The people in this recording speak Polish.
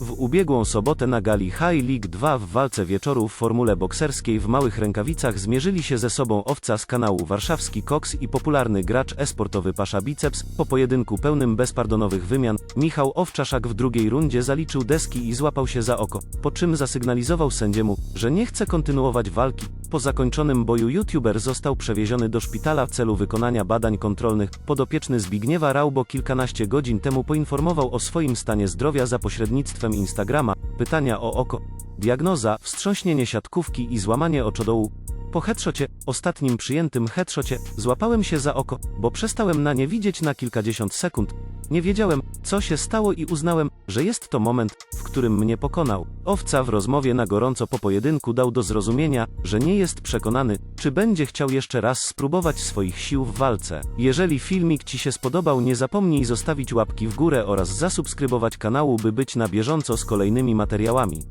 W ubiegłą sobotę na gali High League 2 w walce wieczoru w formule bokserskiej w małych rękawicach zmierzyli się ze sobą owca z kanału Warszawski Cox i popularny gracz esportowy Pasza Biceps. Po pojedynku pełnym bezpardonowych wymian, Michał Owczaszak w drugiej rundzie zaliczył deski i złapał się za oko, po czym zasygnalizował sędziemu, że nie chce kontynuować walki. Po zakończonym boju youtuber został przewieziony do szpitala w celu wykonania badań kontrolnych. Podopieczny Zbigniewa Raubo kilkanaście godzin temu poinformował o swoim stanie zdrowia za pośrednictwem Instagrama. Pytania o oko. Diagnoza, wstrząśnienie siatkówki i złamanie oczodołu. Po headshocie, ostatnim przyjętym headshocie, złapałem się za oko, bo przestałem na nie widzieć na kilkadziesiąt sekund. Nie wiedziałem, co się stało i uznałem, że jest to moment, w którym mnie pokonał. Owca w rozmowie na gorąco po pojedynku dał do zrozumienia, że nie jest przekonany, czy będzie chciał jeszcze raz spróbować swoich sił w walce. Jeżeli filmik Ci się spodobał, nie zapomnij zostawić łapki w górę oraz zasubskrybować kanału, by być na bieżąco z kolejnymi materiałami.